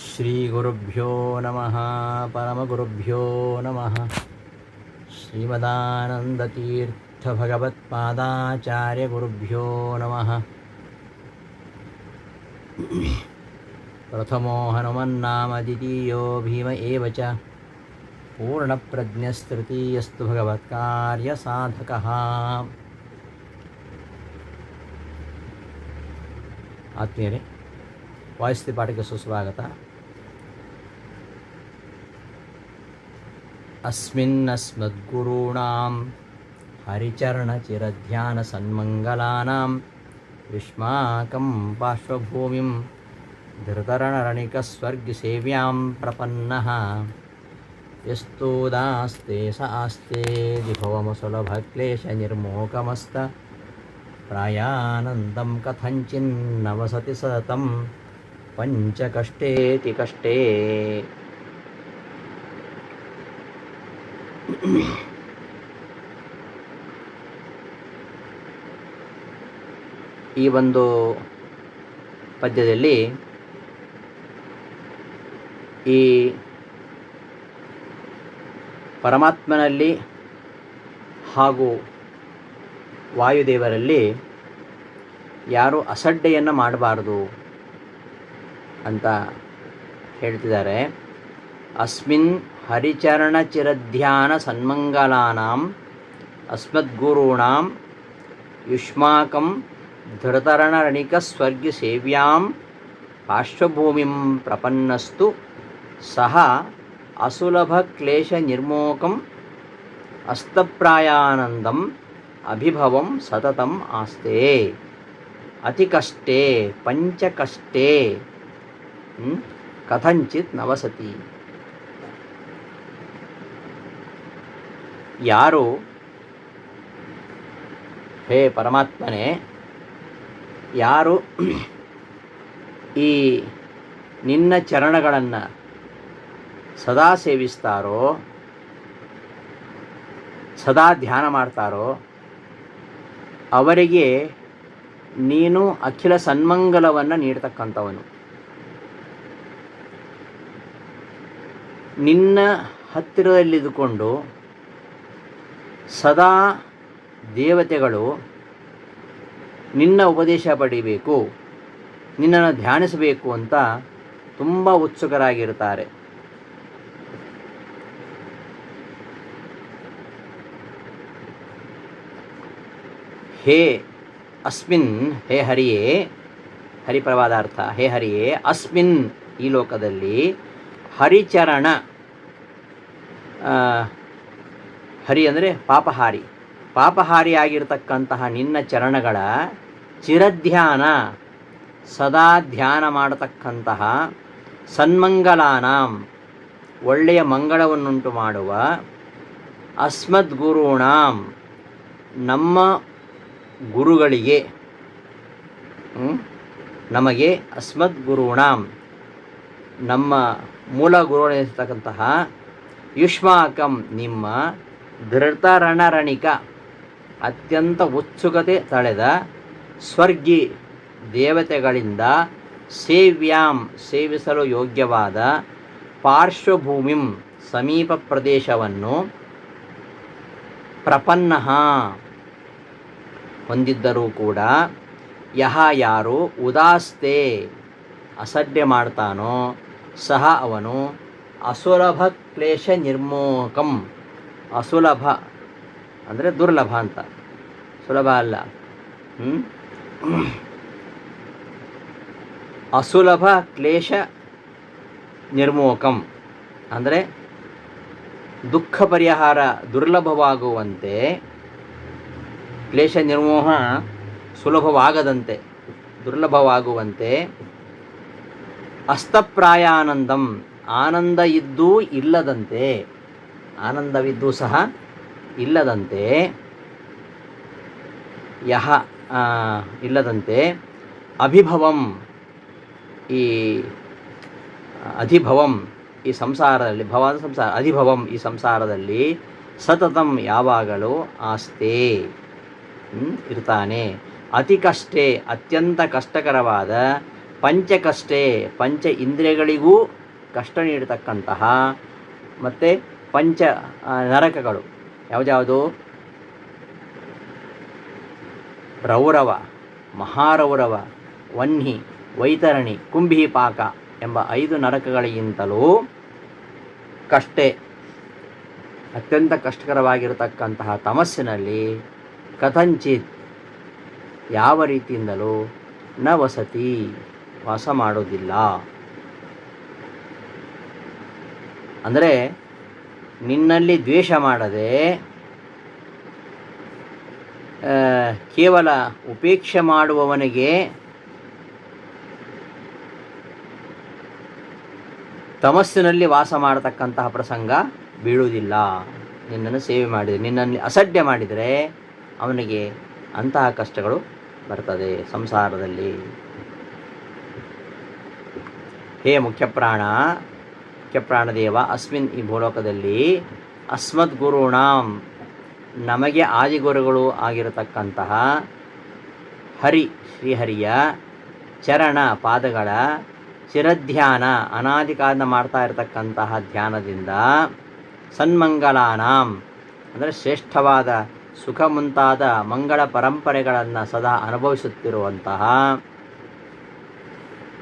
ಶ್ರೀಗುರುಭ್ಯೋ ನಮಃ ಪರಮಗುರುಭ್ಯೋ ನಮಃ ಶ್ರೀಮದಾನಂದತೀರ್ಥಭಗವತ್ಪಾದಾಚಾರ್ಯಗುರುಭ್ಯೋ ನಮಃ ಪ್ರಥಮೋ ಹನುಮನ್ನಾಮ ದ್ವಿತೀಯೋ ಭೀಮ ಏವ ಚ ಪೂರ್ಣಪ್ರಜ್ಞಸ್ತೃತೀಯಸ್ತು ಭಗವತ್ಕಾರ್ಯಸಾಧಕಃ ಆತ್ಮೀಯರೇ ವಾಯುಸ್ಥಿತಿ ಪಾಠಕ್ಕೆ ಸುಸ್ವಾಗತ अस्मिन्नस्मद्गुरूणां हरिचरणचिरध्यानसन्मङ्गलानां युष्माकं पार्श्वभूमिं धृतरणरणिकस्वर्गसेव्यां प्रपन्नः यस्तोदास्ते स आस्ते विभवमसुलभक्लेशनिर्मोकमस्त प्रायानन्दं कथञ्चिन्नवसति सततं पञ्चकष्टेति कष्टे ಈ ಒಂದು ಪದ್ಯದಲ್ಲಿ ಈ ಪರಮಾತ್ಮನಲ್ಲಿ ಹಾಗೂ ವಾಯುದೇವರಲ್ಲಿ ಯಾರು ಅಸಡ್ಡೆಯನ್ನು ಮಾಡಬಾರ್ದು ಅಂತ ಹೇಳ್ತಿದ್ದಾರೆ. ಅಸ್ಮಿನ್ ಹರಿಚರಣ ಚಿರಧ್ಯಾನ ಸನ್ಮಂಗಲಾನಾಂ ಅಸ್ಮದ್ಗುರುಣಾಂ ಯುಷ್ಮಾಕಂ ಧೃತರಣರಣಿಕ ಸ್ವರ್ಗ ಸೇವ್ಯಾಂ ಪಾರ್ಶ್ವಭೂಮಿಂ ಪ್ರಪನ್ನಸ್ತು ಸಹ ಅಸುಲಭ ಕ್ಲೇಶ ನಿರ್ಮೋಕಂ ಅಸ್ತಪ್ರಾಯಾನಂದಂ ಅಭಿಭವಂ ಸತತಂ ಆಸ್ತೆ ಅತಿ ಕಷ್ಟೇ ಪಂಚಕಷ್ಟೇ ಹ್ಮ್? ಕಥಂಚಿತ್ ನವಸತಿ ಯಾರು? ಹೇ ಪರಮಾತ್ಮನೇ, ಯಾರು ಈ ನಿನ್ನ ಚರಣಗಳನ್ನು ಸದಾ ಸೇವಿಸ್ತಾರೋ, ಸದಾ ಧ್ಯಾನ ಮಾಡ್ತಾರೋ, ಅವರಿಗೆ ನೀನು ಅಖಿಲ ಸನ್ಮಂಗಲವನ್ನು ನೀಡ್ತಕ್ಕಂಥವನು. ನಿನ್ನ ಹತ್ತಿರದಲ್ಲಿದ್ದುಕೊಂಡು ಸದಾ ದೇವತೆಗಳು ನಿನ್ನ ಉಪದೇಶ ಪಡಿಬೇಕು, ನಿನ್ನನ್ನು ಧ್ಯಾನಿಸಬೇಕು ಅಂತ ತುಂಬ ಉತ್ಸುಕರಾಗಿರ್ತಾರೆ. ಹೇ ಅಸ್ಮಿನ್, ಹೇ ಹರಿಯೇ, ಹರಿಪ್ರವಾದಾರ್ಥ, ಹೇ ಹರಿಯೇ, ಅಸ್ಮಿನ್ ಈ ಲೋಕದಲ್ಲಿ ಹರಿಚರಣ ಹರಿ ಅಂದರೆ ಪಾಪಹಾರಿ ಪಾಪಹಾರಿ ಆಗಿರತಕ್ಕಂತಹ ನಿನ್ನ ಚರಣಗಳ ಚಿರಧ್ಯಾನ, ಸದಾ ಧ್ಯಾನ ಮಾಡತಕ್ಕಂತಹ ಸನ್ಮಂಗಲಾನಾಂ, ಒಳ್ಳೆಯ ಮಂಗಳವನ್ನುಂಟು ಮಾಡುವ ಅಸ್ಮದ್ಗುರುಣಾಂ, ನಮ್ಮ ಗುರುಗಳಿಗೆ? ನಮಗೆ ಅಸ್ಮದ್ಗುರುಣಾಂ, ನಮ್ಮ ಮೂಲ ಗುರುಗಳಿರ್ತಕ್ಕಂತಹ ಯುಷ್ಮಾಕಂ ನಿಮ್ಮ ಧೃತರಣರಣಿಕ ಅತ್ಯಂತ ಉತ್ಸುಕತೆ ತಳೆದ ಸ್ವರ್ಗಿ ದೇವತೆಗಳಿಂದ ಸೇವ್ಯಾಂ, ಸೇವಿಸಲು ಯೋಗ್ಯವಾದ ಪಾರ್ಶ್ವಭೂಮಿಂ ಸಮೀಪ ಪ್ರದೇಶವನ್ನು ಪ್ರಪನ್ನ ಹೊಂದಿದ್ದರೂ ಕೂಡ ಯಹ ಯಾರು ಉದಾಸ್ತೆ ಅಸಡ್ಡೆ ಮಾಡ್ತಾನೋ ಸಹ ಅವನು ಅಸುಲಭ ಕ್ಲೇಶ ನಿರ್ಮೋಕಂ. ಅಸುಲಭ ಅಂದರೆ ದುರ್ಲಭ ಅಂತ. ಸುಲಭ ಅಲ್ಲ. ಅಸುಲಭ ಕ್ಲೇಶ ನಿರ್ಮೋಕಂ ಅಂದರೆ ದುಃಖ ಪರಿಹಾರ ದುರ್ಲಭವಾಗುವಂತೆ ಕ್ಲೇಶ ನಿರ್ಮೋಹ ಸುಲಭವಾಗದಂತೆ, ದುರ್ಲಭವಾಗುವಂತೆ ಅಸ್ತಪ್ರಾಯಾನಂದಂ, ಆನಂದ ಇದ್ದೂ ಇಲ್ಲದಂತೆ ಆನಂದವಿದ್ದೂ ಸಹ ಇಲ್ಲದಂತೆ, ಯಹ ಇಲ್ಲದಂತೆ ಅಭಿಭವಂ, ಈ ಅಧಿಭವಂ, ಈ ಸಂಸಾರದಲ್ಲಿ ಭವ ಸಂಸಾರ, ಅಧಿಭವಂ ಈ ಸಂಸಾರದಲ್ಲಿ ಸತತಂ ಯಾವಾಗಲೂ ಆಸ್ತೆ ಇರ್ತಾನೆ. ಅತಿ ಕಷ್ಟೇ, ಅತ್ಯಂತ ಕಷ್ಟಕರವಾದ ಪಂಚಕಷ್ಟೇ ಪಂಚ ಇಂದ್ರಿಯಗಳಿಗೂ ಕಷ್ಟ ನೀಡತಕ್ಕಂತಹ, ಮತ್ತು ಪಂಚ ನರಕಗಳು. ಯಾವುದ್ಯಾವುದು? ರೌರವ, ಮಹಾರೌರವ, ವನ್ಹಿ, ವೈತರಣಿ ಕುಂಭಿಪಾಕ ಎಂಬ ಐದು ನರಕಗಳಿಗಿಂತಲೂ ಕಷ್ಟೆ. ಅತ್ಯಂತ ಕಷ್ಟಕರವಾಗಿರತಕ್ಕಂತಹ ತಮಸ್ಸಿನಲ್ಲಿ ಕಥಂಚಿತ್ ಯಾವ ರೀತಿಯಿಂದಲೂ ನ ವಸತಿ ವಾಸ ಮಾಡೋದಿಲ್ಲ. ಅಂದರೆ ನಿನ್ನಲ್ಲಿ ದ್ವೇಷ ಮಾಡದೆ ಕೇವಲ ಉಪೇಕ್ಷೆ ಮಾಡುವವನಿಗೆ ತಮಸ್ಸಿನಲ್ಲಿ ವಾಸ ಮಾಡತಕ್ಕಂತಹ ಪ್ರಸಂಗ ಬೀಳುವುದಿಲ್ಲ. ನಿನ್ನನ್ನು ಸೇವೆ ಮಾಡಿದರೆ ನಿನ್ನಲ್ಲಿ ಅಸಡ್ಡೆ ಮಾಡಿದರೆ ಅವನಿಗೆ ಅಂತಹ ಕಷ್ಟಗಳು ಬರ್ತದೆ ಸಂಸಾರದಲ್ಲಿ. ಹೇ ಮುಖ್ಯಪ್ರಾಣ ಮುಖ್ಯಪ್ರಾಣದೇವ ಅಸ್ಮಿನ್ ಈ ಭೂಲೋಕದಲ್ಲಿ ಅಸ್ಮದ್ ಗುರುಣಾಂ, ನಮಗೆ ಆದಿಗುರುಗಳು ಆಗಿರತಕ್ಕಂತಹ ಹರಿ, ಶ್ರೀಹರಿಯ ಚರಣ ಪಾದಗಳ ಚಿರಧ್ಯಾನ ಅನಾದಿ ಕಾಲದಿಂದ ಮಾಡ್ತಾ ಇರತಕ್ಕಂತಹ ಧ್ಯಾನದಿಂದ ಸನ್ಮಂಗಲಾನಾಂ, ಅಂದರೆ ಶ್ರೇಷ್ಠವಾದ, ಸುಖ ಮುಂತಾದ ಮಂಗಳ ಪರಂಪರೆಗಳನ್ನು ಸದಾ ಅನುಭವಿಸುತ್ತಿರುವಂತಹ,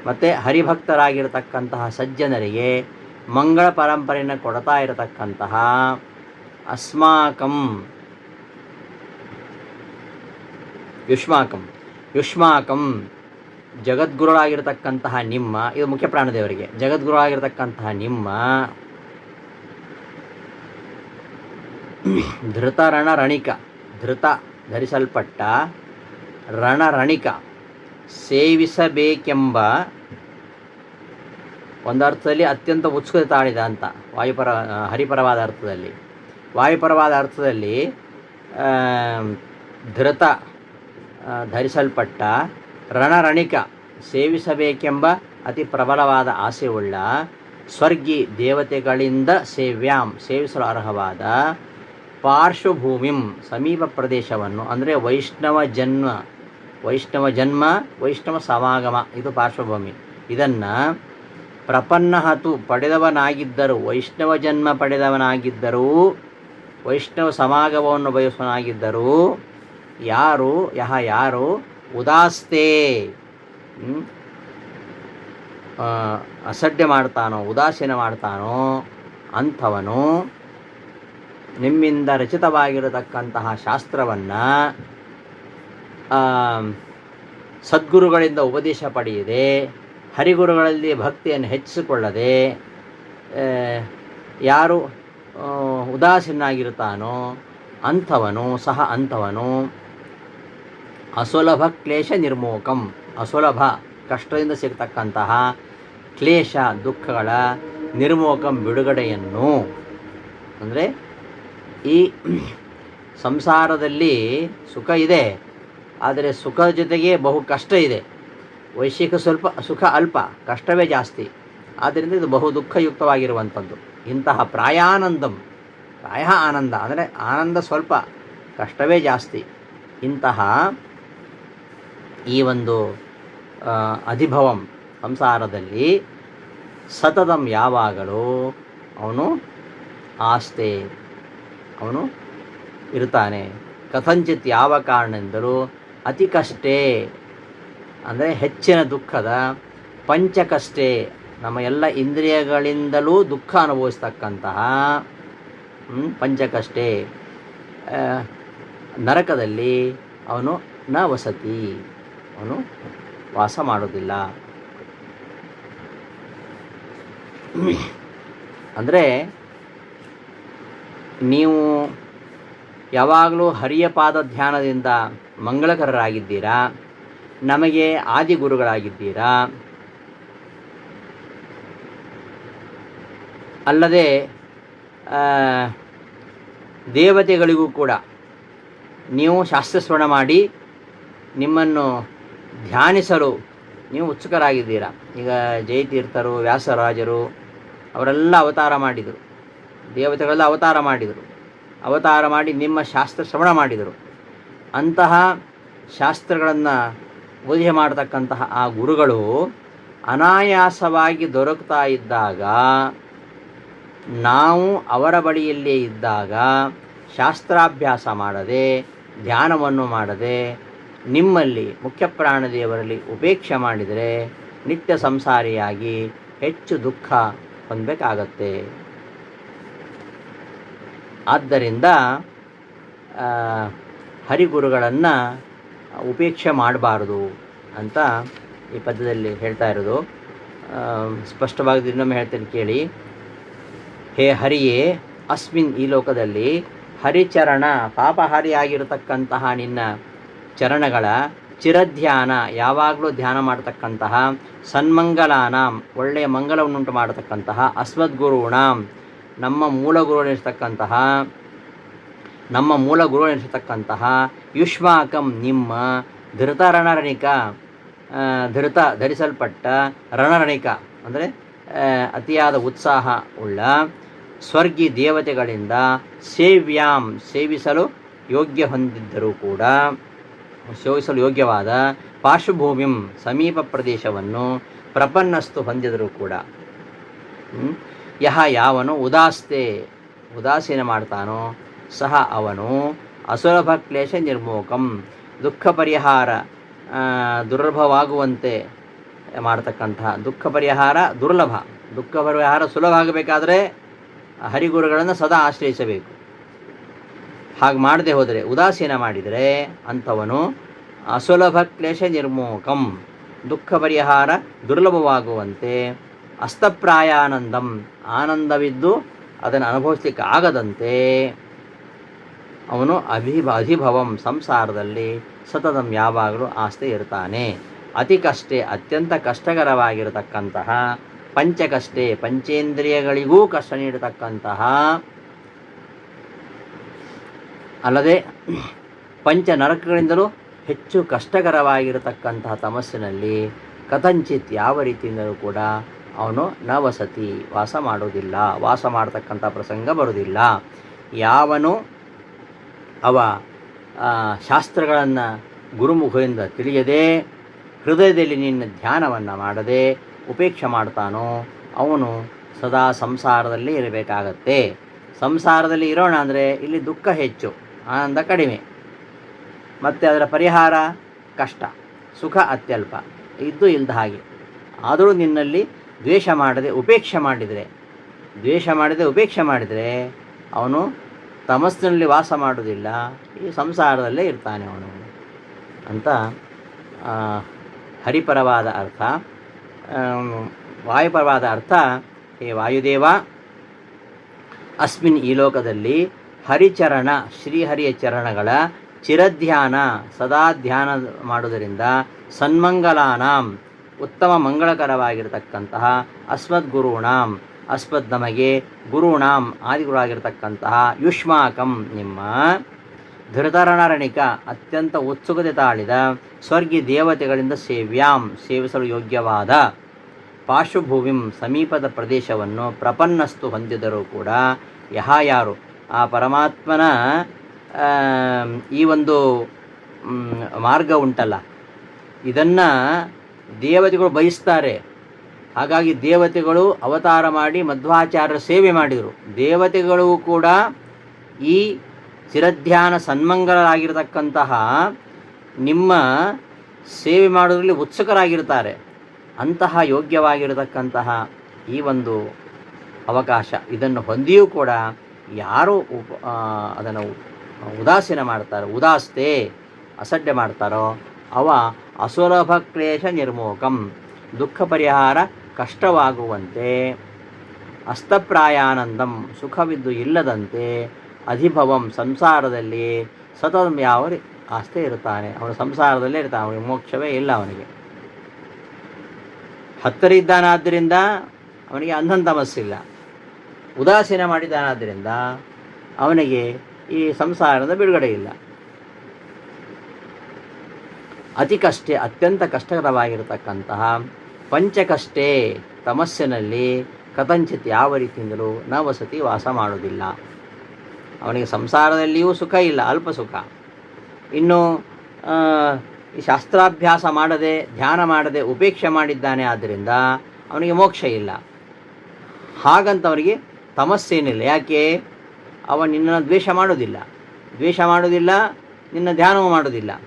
ಮತ್ತು ಹರಿಭಕ್ತರಾಗಿರತಕ್ಕಂತಹ ಸಜ್ಜನರಿಗೆ ಮಂಗಳ ಪರಂಪರೆಯನ್ನು ಕೊಡ್ತಾ ಇರತಕ್ಕಂತಹ ಅಸ್ಮಾಕಂ ಯುಷ್ಮಾಕಂ. ಯುಷ್ಮಾಕಂ ಜಗದ್ಗುರುಳಾಗಿರ್ತಕ್ಕಂತಹ ನಿಮ್ಮ, ಇದು ಮುಖ್ಯ ಪ್ರಾಣದೇವರಿಗೆ, ಜಗದ್ಗುರುಳಾಗಿರ್ತಕ್ಕಂತಹ ನಿಮ್ಮ ಧೃತ ರಣರಣಿಕ ಧೃತ ಧರಿಸಲ್ಪಟ್ಟ ರಣರಣಿಕ ಸೇವಿಸಬೇಕೆಂಬ ಒಂದು ಅರ್ಥದಲ್ಲಿ ಅತ್ಯಂತ ಉತ್ಸುಕತೆ ತಾಳಿದ ಅಂತ, ವಾಯುಪರ ಹರಿಪರವಾದ ಅರ್ಥದಲ್ಲಿ. ವಾಯುಪರವಾದ ಅರ್ಥದಲ್ಲಿ ಧೃತ ಧರಿಸಲ್ಪಟ್ಟ, ರಣರಣಿಕ, ಸೇವಿಸಬೇಕೆಂಬ ಅತಿ ಪ್ರಬಲವಾದ ಆಸೆಯುಳ್ಳ, ಸ್ವರ್ಗಿ ದೇವತೆಗಳಿಂದ ಸೇವ್ಯಾಂ, ಸೇವಿಸಲು ಅರ್ಹವಾದ ಪಾರ್ಶ್ವಭೂಮಿಂ, ಸಮೀಪ ಪ್ರದೇಶವನ್ನು, ಅಂದರೆ ವೈಷ್ಣವ ಜನ್ಮ ವೈಷ್ಣವ ಜನ್ಮ, ವೈಷ್ಣವ ಸಮಾಗಮ, ಇದು ಪಾರ್ಶ್ವಭೂಮಿ. ಇದನ್ನು ಪ್ರಪನ್ನಹತು ಪಡೆದವನಾಗಿದ್ದರೂ, ವೈಷ್ಣವ ಜನ್ಮ ಪಡೆದವನಾಗಿದ್ದರೂ, ವೈಷ್ಣವ ಸಮಾಗಮವನ್ನು ಬಯಸುವನಾಗಿದ್ದರೂ ಯಾರು, ಯಹ ಯಾರು? ಉದಾಸ್ತೆ. ಅಸಡ್ಡೆ ಮಾಡ್ತಾನೋ, ಉದಾಸೀನ ಮಾಡ್ತಾನೋ, ಅಂಥವನು ನಿಮ್ಮಿಂದ ರಚಿತವಾಗಿರತಕ್ಕಂತಹ ಶಾಸ್ತ್ರವನ್ನು ಸದ್ಗುರುಗಳಿಂದ ಉಪದೇಶ ಪಡೆಯದೆ ಹರಿಗುರುಗಳಲ್ಲಿ ಭಕ್ತಿಯನ್ನು ಹೆಚ್ಚಿಸಿಕೊಳ್ಳದೆ ಯಾರು ಉದಾಸೀನಾಗಿರುತ್ತಾನೋ ಅಂಥವನು, ಸಹ ಅಂಥವನು, ಅಸುಲಭ ಕ್ಲೇಶ ನಿರ್ಮೋಕಂ. ಅಸುಲಭ, ಕಷ್ಟದಿಂದ ಸಿಗ್ತಕ್ಕಂತಹ ಕ್ಲೇಶ, ದುಃಖಗಳ ನಿರ್ಮೋಕಂ ಬಿಡುಗಡೆಯನ್ನು, ಅಂದರೆ ಈ ಸಂಸಾರದಲ್ಲಿ ಸುಖ ಇದೆ, ಆದರೆ ಸುಖದ ಜೊತೆಗೆ ಬಹು ಕಷ್ಟ ಇದೆ. ವೈಶಿಕ ಸ್ವಲ್ಪ ಸುಖ ಅಲ್ಪ, ಕಷ್ಟವೇ ಜಾಸ್ತಿ. ಆದ್ದರಿಂದ ಇದು ಬಹು ದುಃಖಯುಕ್ತವಾಗಿರುವಂಥದ್ದು. ಇಂತಹ ಪ್ರಾಯಾನಂದಂ, ಪ್ರಾಯ ಆನಂದ, ಅಂದರೆ ಆನಂದ ಸ್ವಲ್ಪ, ಕಷ್ಟವೇ ಜಾಸ್ತಿ. ಇಂತಹ ಈ ಒಂದು ಅಧಿಭವಂ ಸಂಸಾರದಲ್ಲಿ ಸತತಂ ಯಾವಾಗಲೂ ಅವನು ಆಸ್ತೆ, ಅವನು ಇರ್ತಾನೆ ಕಥಂಚಿತ್ ಯಾವ ಕಾರಣದಿಂದಲೂ ಅತಿ ಕಷ್ಟೇ. ಅಂದರೆ ಹೆಚ್ಚಿನ ದುಃಖದ ಪಂಚಕಷ್ಟೇ ನಮ್ಮ ಎಲ್ಲ ಇಂದ್ರಿಯಗಳಿಂದಲೂ ದುಃಖ ಅನುಭವಿಸ್ತಕ್ಕಂತಹ ಪಂಚಕಷ್ಟೆ. ನರಕದಲ್ಲಿ ಅವನು ನ ವಸತಿ, ಅವನು ವಾಸ ಮಾಡೋದಿಲ್ಲ ಅಂದರೆ ನೀವು ಯಾವಾಗಲೂ ಹರಿಯ ಪಾದ ಧ್ಯಾನದಿಂದ ಮಂಗಳಕರರಾಗಿದ್ದೀರಾ? ನಮಗೆ ಆದಿ ಗುರುಗಳಾಗಿದ್ದೀರಾ? ಅಲ್ಲದೆ ದೇವತೆಗಳಿಗೂ ಕೂಡ ನೀವು ಶಾಸ್ತ್ರಸ್ಮರಣ ಮಾಡಿ ನಿಮ್ಮನ್ನು ಧ್ಯಾನಿಸಲು ನೀವು ಉತ್ಸುಕರಾಗಿದ್ದೀರಾ? ಈಗ ಜಯತೀರ್ಥರು, ವ್ಯಾಸರಾಜರು, ಅವರೆಲ್ಲ ಅವತಾರ ಮಾಡಿದರು. ದೇವತೆಗಳೆಲ್ಲ ಅವತಾರ ಮಾಡಿದರು. ಅವತಾರ ಮಾಡಿ ನಿಮ್ಮ ಶಾಸ್ತ್ರ ಶ್ರವಣ ಮಾಡಿದರು. ಅಂತಹ ಶಾಸ್ತ್ರಗಳನ್ನು ಬೋಧನೆ ಮಾಡತಕ್ಕಂತಹ ಆ ಗುರುಗಳು ಅನಾಯಾಸವಾಗಿ ದೊರಕ್ತಾ ಇದ್ದಾಗ, ನಾವು ಅವರ ಬಳಿಯಲ್ಲೇ ಇದ್ದಾಗ, ಶಾಸ್ತ್ರಾಭ್ಯಾಸ ಮಾಡದೆ, ಧ್ಯಾನವನ್ನು ಮಾಡದೆ, ನಿಮ್ಮಲ್ಲಿ ಮುಖ್ಯ ಪ್ರಾಣದೇವರಲ್ಲಿ ಉಪೇಕ್ಷೆ ಮಾಡಿದರೆ ನಿತ್ಯ ಸಂಸಾರಿಯಾಗಿ ಹೆಚ್ಚು ದುಃಖ ಹೊಂದಬೇಕಾಗತ್ತೆ. ಆದ್ದರಿಂದ ಹರಿಗುರುಗಳನ್ನು ಉಪೇಕ್ಷೆ ಮಾಡಬಾರ್ದು ಅಂತ ಈ ಪದ್ಯದಲ್ಲಿ ಹೇಳ್ತಾ ಇರೋದು. ಸ್ಪಷ್ಟವಾಗಿ ಇನ್ನೊಮ್ಮೆ ಹೇಳ್ತೇನೆ ಕೇಳಿ. ಹೇ ಹರಿಯೇ, ಅಸ್ಮಿನ್ ಈ ಲೋಕದಲ್ಲಿ ಹರಿಚರಣ ಪಾಪಹಾರಿಯಾಗಿರತಕ್ಕಂತಹ ನಿನ್ನ ಚರಣಗಳ ಚಿರಧ್ಯಾನ ಯಾವಾಗಲೂ ಧ್ಯಾನ ಮಾಡತಕ್ಕಂತಹ ಸನ್ಮಂಗಲಾನಾಂ ಒಳ್ಳೆಯ ಮಂಗಲವನ್ನುಂಟು ಮಾಡತಕ್ಕಂತಹ ಅಸ್ಮದ್ಗುರುಣಾಂ, ನಮ್ಮ ಮೂಲ ಗುರುವನಿರ್ತಕ್ಕಂತಹ ನಮ್ಮ ಮೂಲ ಗುರುವನಿರ್ತಕ್ಕಂತಹ ಯುಷ್ಮಾಕಂ ನಿಮ್ಮ ಧೃತರಣರಣಿಕ ರಣರಣಿಕ ಧೃತ ಧರಿಸಲ್ಪಟ್ಟ ರಣರಣಿಕ, ಅಂದರೆ ಅತಿಯಾದ ಉತ್ಸಾಹ ಉಳ್ಳ ಸ್ವರ್ಗಿ ದೇವತೆಗಳಿಂದ ಸೇವ್ಯಾಂ, ಸೇವಿಸಲು ಯೋಗ್ಯ ಹೊಂದಿದ್ದರೂ ಕೂಡ, ಸೇವಿಸಲು ಯೋಗ್ಯವಾದ ಪಾರ್ಶ್ವಭೂಮಿಂ ಸಮೀಪ ಪ್ರದೇಶವನ್ನು ಪ್ರಪನ್ನಸ್ತು ಹೊಂದಿದರೂ ಕೂಡ ಯಹ ಯಾವನು ಉದಾಸ್ತೆ, ಉದಾಸೀನ ಮಾಡ್ತಾನೋ ಸಹ ಅವನು ಅಸುಲಭ ಕ್ಲೇಶ ನಿರ್ಮೋಕಂ ದುಃಖ ಪರಿಹಾರ ದುರ್ಲಭವಾಗುವಂತೆ ಮಾಡತಕ್ಕಂತಹ ದುಃಖ ಪರಿಹಾರ ದುರ್ಲಭ. ದುಃಖ ಪರಿಹಾರ ಸುಲಭ ಆಗಬೇಕಾದರೆ ಹರಿಗುರುಗಳನ್ನು ಸದಾ ಆಶ್ರಯಿಸಬೇಕು. ಹಾಗೆ ಮಾಡದೆ ಹೋದರೆ, ಉದಾಸೀನ ಮಾಡಿದರೆ ಅಂಥವನು ಅಸುಲಭ ಕ್ಲೇಶ ನಿರ್ಮೋಕಂ ದುಃಖ ಪರಿಹಾರ ದುರ್ಲಭವಾಗುವಂತೆ ಅಸ್ತಪ್ರಾಯಾನಂದಂ, ಆನಂದವಿದ್ದು ಅದನ್ನು ಅನುಭವಿಸಲಿಕ್ಕೆ ಆಗದಂತೆ ಅವನು ಅಭಿಭ ಅಧಿಭವಂ ಸಂಸಾರದಲ್ಲಿ ಸತತಂ ಯಾವಾಗಲೂ ಆಸ್ತಿ ಇರ್ತಾನೆ. ಅತಿ ಕಷ್ಟೇ ಅತ್ಯಂತ ಕಷ್ಟಕರವಾಗಿರತಕ್ಕಂತಹ, ಪಂಚಕಷ್ಟೇ ಪಂಚೇಂದ್ರಿಯಗಳಿಗೂ ಕಷ್ಟ ನೀಡತಕ್ಕಂತಹ, ಅಲ್ಲದೆ ಪಂಚ ನರಕಗಳಿಂದಲೂ ಹೆಚ್ಚು ಕಷ್ಟಕರವಾಗಿರತಕ್ಕಂತಹ ತಮಸ್ಸಿನಲ್ಲಿ ಕಥಂಚಿತ್ ಯಾವ ರೀತಿಯಿಂದಲೂ ಕೂಡ ಅವನು ನ ವಸತಿ ವಾಸ ಮಾಡೋದಿಲ್ಲ ವಾಸ ಮಾಡತಕ್ಕಂಥ ಪ್ರಸಂಗ ಬರುವುದಿಲ್ಲ. ಯಾವನು ಅವ ಶಾಸ್ತ್ರಗಳನ್ನು ಗುರುಮುಖದಿಂದ ತಿಳಿಯದೆ, ಹೃದಯದಲ್ಲಿ ನಿನ್ನ ಧ್ಯಾನವನ್ನು ಮಾಡದೆ ಉಪೇಕ್ಷೆ ಮಾಡ್ತಾನೋ, ಅವನು ಸದಾ ಸಂಸಾರದಲ್ಲಿ ಇರಬೇಕಾಗತ್ತೆ. ಸಂಸಾರದಲ್ಲಿ ಇರೋಣ ಅಂದರೆ ಇಲ್ಲಿ ದುಃಖ ಹೆಚ್ಚು, ಆನಂದ ಕಡಿಮೆ. ಮತ್ತು ಅದರ ಪರಿಹಾರ? ಕಷ್ಟ, ಸುಖ ಅತ್ಯಲ್ಪ, ಇದ್ದು ಇಲ್ದ ಹಾಗೆ. ಆದರೂ ನಿನ್ನಲ್ಲಿ ದ್ವೇಷ ಮಾಡದೆ ಉಪೇಕ್ಷೆ ಮಾಡಿದರೆ, ದ್ವೇಷ ಮಾಡದೆ ಉಪೇಕ್ಷೆ ಮಾಡಿದರೆ ಅವನು ತಮಸ್ಸಿನಲ್ಲಿ ವಾಸ ಮಾಡುವುದಿಲ್ಲ, ಈ ಸಂಸಾರದಲ್ಲೇ ಇರ್ತಾನೆ ಅವನು. ಅಂತ ಹರಿಪರವಾದ ಅರ್ಥ. ವಾಯುಪರವಾದ ಅರ್ಥ, ಹೇ ವಾಯುದೇವ, ಅಸ್ಮಿನ್ ಈ ಲೋಕದಲ್ಲಿ ಹರಿಚರಣ, ಶ್ರೀಹರಿಯ ಚರಣಗಳ ಚಿರಧ್ಯಾನ, ಸದಾ ಧ್ಯಾನ ಮಾಡುವುದರಿಂದ ಸನ್ಮಂಗಲಾನಾಂ, ಉತ್ತಮ ಮಂಗಳಕರವಾಗಿರತಕ್ಕಂತಹ ಅಸ್ಮದ್ಗುರುಣಾಂ ಅಸ್ಮದ್ ನಮಗೆ ಗುರುಣಾಂ ಆದಿಗುರಾಗಿರ್ತಕ್ಕಂತಹ ಯುಷ್ಮಾಕಂ ನಿಮ್ಮ ಧೃತರಣರಣಿಕ ಅತ್ಯಂತ ಉತ್ಸುಕತೆ ತಾಳಿದ ಸ್ವರ್ಗಿ ದೇವತೆಗಳಿಂದ ಸೇವ್ಯಾಂ, ಸೇವಿಸಲು ಯೋಗ್ಯವಾದ ಪಾರ್ಶ್ವಭೂಮಿಂ ಸಮೀಪದ ಪ್ರದೇಶವನ್ನು ಪ್ರಪನ್ನಸ್ತು ಹೊಂದಿದರೂ ಕೂಡ ಯಹ ಯಾರು? ಆ ಪರಮಾತ್ಮನ ಈ ಒಂದು ಮಾರ್ಗ ಉಂಟಲ್ಲ. ಇದನ್ನು ದೇವತೆಗಳು ಬಯಸ್ತಾರೆ. ಹಾಗಾಗಿ ದೇವತೆಗಳು ಅವತಾರ ಮಾಡಿ ಮಧ್ವಾಚಾರ್ಯರ ಸೇವೆ ಮಾಡಿದರು. ದೇವತೆಗಳು ಕೂಡ ಈ ಚಿರಧ್ಯಾನ ಸನ್ಮಂಗಲರಾಗಿರತಕ್ಕಂತಹ ನಿಮ್ಮ ಸೇವೆ ಮಾಡೋದ್ರಲ್ಲಿ ಉತ್ಸುಕರಾಗಿರ್ತಾರೆ ಅಂತಹ ಯೋಗ್ಯವಾಗಿರತಕ್ಕಂತಹ ಈ ಒಂದು ಅವಕಾಶ. ಇದನ್ನು ಹೊಂದಿಯೂ ಕೂಡ ಯಾರು ಉಪ ಅದನ್ನು ಉದಾಸೀನ ಮಾಡ್ತಾರೋ. ಉದಾಸ್ತೆ, ಅಸಡ್ಡೆ ಮಾಡ್ತಾರೋ ಅವ ಅಸುಲಭ ಕ್ಲೇಶ ನಿರ್ಮೋಕಂ ದುಃಖ ಪರಿಹಾರ ಕಷ್ಟವಾಗುವಂತೆ, ಅಸ್ತಪ್ರಾಯಾನಂದಂ ಸುಖವಿದ್ದು ಇಲ್ಲದಂತೆ ಅಧಿಭವಂ ಸಂಸಾರದಲ್ಲಿ ಸತತ ಯಾವ ಆಸ್ತೆ ಇರುತ್ತಾನೆ. ಅವನು ಸಂಸಾರದಲ್ಲೇ ಇರ್ತಾನೆ, ಅವನಿಗೆ ಮೋಕ್ಷವೇ ಇಲ್ಲ ಅವನಿಗೆ. ಹತ್ತರಿದ್ದಾನಾದ್ದರಿಂದ ಅವನಿಗೆ ಅಂಧನ ತಮಸ್ಸಿಲ್ಲ ಉದಾಸೀನ ಮಾಡಿದ್ದಾನಾದ್ದರಿಂದ ಅವನಿಗೆ ಈ ಸಂಸಾರದ ಬಿಡುಗಡೆ ಇಲ್ಲ. ಅತಿ ಕಷ್ಟ, ಅತ್ಯಂತ ಕಷ್ಟಕರವಾಗಿರತಕ್ಕಂತಹ ಪಂಚಕಷ್ಟೇ ತಮಸ್ಸಿನಲ್ಲಿ ಕಥಂಚಿತ್ ಯಾವ ರೀತಿಯಿಂದಲೂ ನ ವಸತಿ ವಾಸ ಮಾಡುವುದಿಲ್ಲ. ಅವನಿಗೆ ಸಂಸಾರದಲ್ಲಿಯೂ ಸುಖ ಇಲ್ಲ, ಅಲ್ಪ ಸುಖ. ಇನ್ನು ಶಾಸ್ತ್ರಾಭ್ಯಾಸ ಮಾಡದೆ, ಧ್ಯಾನ ಮಾಡದೆ, ಉಪೇಕ್ಷೆ ಮಾಡಿದ್ದಾನೆ ಆದ್ದರಿಂದ ಅವನಿಗೆ ಮೋಕ್ಷ ಇಲ್ಲ. ಹಾಗಂತ ಅವನಿಗೆ ತಮಸ್ಸೇನಿಲ್ಲ. ಯಾಕೆ? ಅವ ನಿನ್ನನ್ನು ದ್ವೇಷ ಮಾಡೋದಿಲ್ಲ ದ್ವೇಷ ಮಾಡೋದಿಲ್ಲ ನಿನ್ನ ಧ್ಯಾನವೂ ಮಾಡೋದಿಲ್ಲ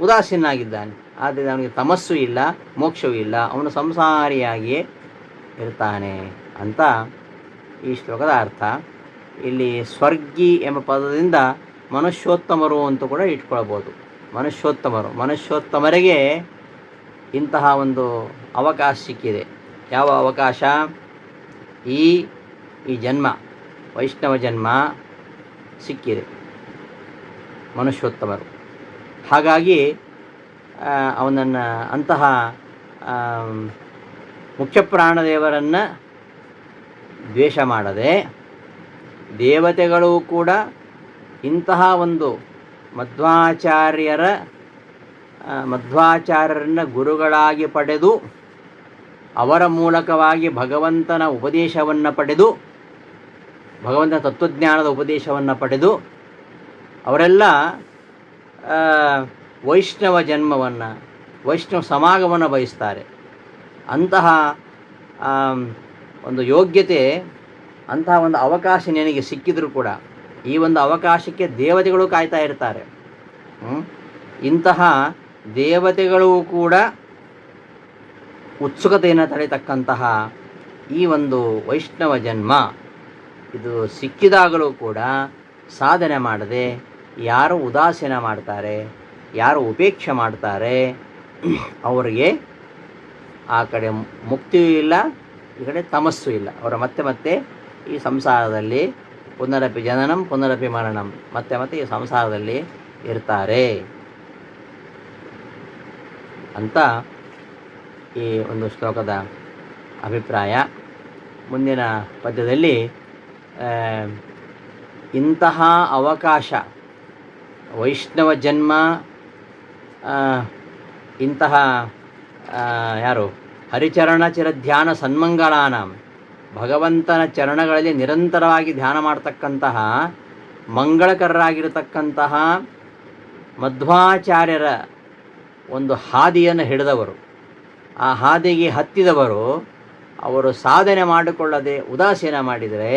ಉದಾಸೀನಾಗಿದ್ದಾನೆ. ಆದರೆ ಅವನಿಗೆ ತಮಸ್ಸು ಇಲ್ಲ, ಮೋಕ್ಷವೂ ಇಲ್ಲ. ಅವನು ಸಂಸಾರಿಯಾಗಿಯೇ ಇರ್ತಾನೆ ಅಂತ ಈ ಶ್ಲೋಕದ ಅರ್ಥ. ಇಲ್ಲಿ ಸ್ವರ್ಗಿ ಎಂಬ ಪದದಿಂದ ಮನುಷ್ಯೋತ್ತಮರು ಅಂತ ಕೂಡ ಇಟ್ಕೊಳ್ಬೋದು. ಮನುಷ್ಯೋತ್ತಮರು, ಮನುಷ್ಯೋತ್ತಮರಿಗೆ ಇಂತಹ ಒಂದು ಅವಕಾಶ ಸಿಕ್ಕಿದೆ. ಯಾವ ಅವಕಾಶ? ಈ ಈ ಜನ್ಮ, ವೈಷ್ಣವ ಜನ್ಮ ಸಿಕ್ಕಿದೆ ಮನುಷ್ಯೋತ್ತಮರು. ಹಾಗಾಗಿ ಅವನನ್ನು ಅಂತಹ ಮುಖ್ಯಪ್ರಾಣದೇವರನ್ನು ಮುಖ್ಯ ಪ್ರಾಣದೇವರನ್ನು ದ್ವೇಷ ಮಾಡದೆ, ದೇವತೆಗಳು ಕೂಡ ಇಂತಹ ಒಂದು ಮಧ್ವಾಚಾರ್ಯರ ಮಧ್ವಾಚಾರ್ಯರನ್ನು ಗುರುಗಳಾಗಿ ಪಡೆದು, ಅವರ ಮೂಲಕವಾಗಿ ಭಗವಂತನ ಉಪದೇಶವನ್ನು ಪಡೆದು, ಭಗವಂತನ ತತ್ವಜ್ಞಾನದ ಉಪದೇಶವನ್ನು ಪಡೆದು, ಅವರೆಲ್ಲ ವೈಷ್ಣವ ಜನ್ಮವನ್ನು, ವೈಷ್ಣವ ಸಮಾಗಮನ ಬಯಸ್ತಾರೆ. ಅಂತಹ ಒಂದು ಯೋಗ್ಯತೆ, ಅಂತಹ ಒಂದು ಅವಕಾಶ ನಿನಗೆ ಸಿಕ್ಕಿದರೂ ಕೂಡ, ಈ ಒಂದು ಅವಕಾಶಕ್ಕೆ ದೇವತೆಗಳು ಕಾಯ್ತಾ ಇರ್ತಾರೆ? ಇಂತಹ ದೇವತೆಗಳು ಕೂಡ ಉತ್ಸುಕತೆಯನ್ನು ತಡೆತಕ್ಕಂತಹ ಈ ಒಂದು ವೈಷ್ಣವ ಜನ್ಮ, ಇದು ಸಿಕ್ಕಿದಾಗಲೂ ಕೂಡ ಸಾಧನೆ ಮಾಡದೆ ಯಾರು ಉದಾಸೀನ ಮಾಡ್ತಾರೆ. ಯಾರು ಉಪೇಕ್ಷೆ ಮಾಡ್ತಾರೆ, ಅವರಿಗೆ ಆ ಕಡೆ ಮುಕ್ತಿಯೂ ಇಲ್ಲ, ಈ ಕಡೆ ತಮಸ್ಸು ಇಲ್ಲ. ಅವರ ಮತ್ತೆ ಮತ್ತೆ ಈ ಸಂಸಾರದಲ್ಲಿ ಪುನರಪಿ ಜನನಂ, ಪುನರಪಿ ಮರಣಂ, ಮತ್ತೆ ಮತ್ತೆ ಈ ಸಂಸಾರದಲ್ಲಿ ಇರ್ತಾರೆ. ಅಂತ ಈ ಒಂದು ಶ್ಲೋಕದ ಅಭಿಪ್ರಾಯ. ಮುಂದಿನ ಪದ್ಯದಲ್ಲಿ ಇಂತಹ ಅವಕಾಶ, ವೈಷ್ಣವ ಜನ್ಮ ಇಂತಹ ಯಾರು? ಹರಿಚರಣ ಚಿರ ಧ್ಯಾನ ಸನ್ಮಂಗಳಾನ. ಭಗವಂತನ ಚರಣಗಳಲ್ಲಿ ನಿರಂತರವಾಗಿ ಧ್ಯಾನ ಮಾಡ್ತಕ್ಕಂತಹ, ಮಂಗಳಕರರಾಗಿರತಕ್ಕಂತಹ ಮಧ್ವಾಚಾರ್ಯರ ಒಂದು ಹಾದಿಯನ್ನು ಹಿಡಿದವರು. ಆ ಹಾದಿಗೆ ಹತ್ತಿದವರು, ಅವರು ಸಾಧನೆ ಮಾಡಿಕೊಳ್ಳದೆ ಉದಾಸೀನ ಮಾಡಿದರೆ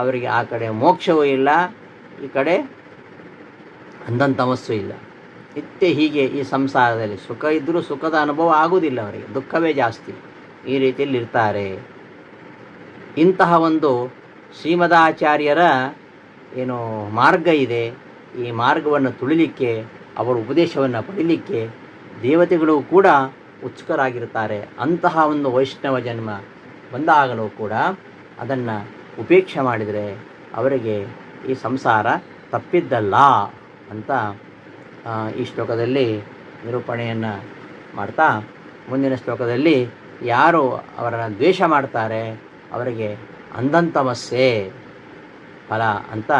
ಅವರಿಗೆ ಆ ಕಡೆ ಮೋಕ್ಷವೂ ಇಲ್ಲ, ಈ ಕಡೆ ಅಂಧಂತಮಸ್ಸು ಇಲ್ಲ. ನಿತ್ಯ ಹೀಗೆ ಈ ಸಂಸಾರದಲ್ಲಿ ಸುಖ ಇದ್ದರೂ ಸುಖದ ಅನುಭವ ಆಗುವುದಿಲ್ಲ ಅವರಿಗೆ. ದುಃಖವೇ ಜಾಸ್ತಿ. ಈ ರೀತಿಯಲ್ಲಿ ಇರ್ತಾರೆ. ಇಂತಹ ಒಂದು ಶ್ರೀಮದಾಚಾರ್ಯರ ಏನು ಮಾರ್ಗ ಇದೆ. ಈ ಮಾರ್ಗವನ್ನು ತುಳಿಲಿಕ್ಕೆ, ಅವರ ಉಪದೇಶವನ್ನು ಪಡೀಲಿಕ್ಕೆ ದೇವತೆಗಳು ಕೂಡ ಉತ್ಸುಕರಾಗಿರ್ತಾರೆ ಅಂತಹ ಒಂದು ವೈಷ್ಣವ ಜನ್ಮ ಬಂದಾಗಲೂ ಕೂಡ ಅದನ್ನು ಉಪೇಕ್ಷೆ ಮಾಡಿದರೆ ಅವರಿಗೆ ಈ ಸಂಸಾರ ತಪ್ಪಿದ್ದಲ್ಲ ಅಂತ ಈ ಶ್ಲೋಕದಲ್ಲಿ ನಿರೂಪಣೆಯನ್ನು ಮಾಡ್ತಾ, ಮುಂದಿನ ಶ್ಲೋಕದಲ್ಲಿ ಯಾರು ಅವರನ್ನು ದ್ವೇಷ ಮಾಡ್ತಾರೆ, ಅವರಿಗೆ ಅಂಧಂತಮಸ್ಸೆ ಫಲ ಅಂತ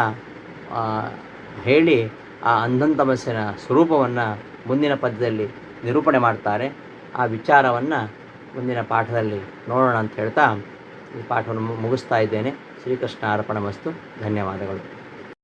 ಹೇಳಿ ಆ ಅಂಧಂತಮಸ್ಸಿನ ಸ್ವರೂಪವನ್ನು ಮುಂದಿನ ಪದ್ಯದಲ್ಲಿ ನಿರೂಪಣೆ ಮಾಡ್ತಾರೆ. ಆ ವಿಚಾರವನ್ನು ಮುಂದಿನ ಪಾಠದಲ್ಲಿ ನೋಡೋಣ ಅಂತ ಹೇಳ್ತಾ, ಈ ಪಾಠವನ್ನು ಮುಗಿಸ್ತಾ ಇದ್ದೇನೆ. ಶ್ರೀಕೃಷ್ಣ ಅರ್ಪಣ ಮಸ್ತು ಧನ್ಯವಾದಗಳು.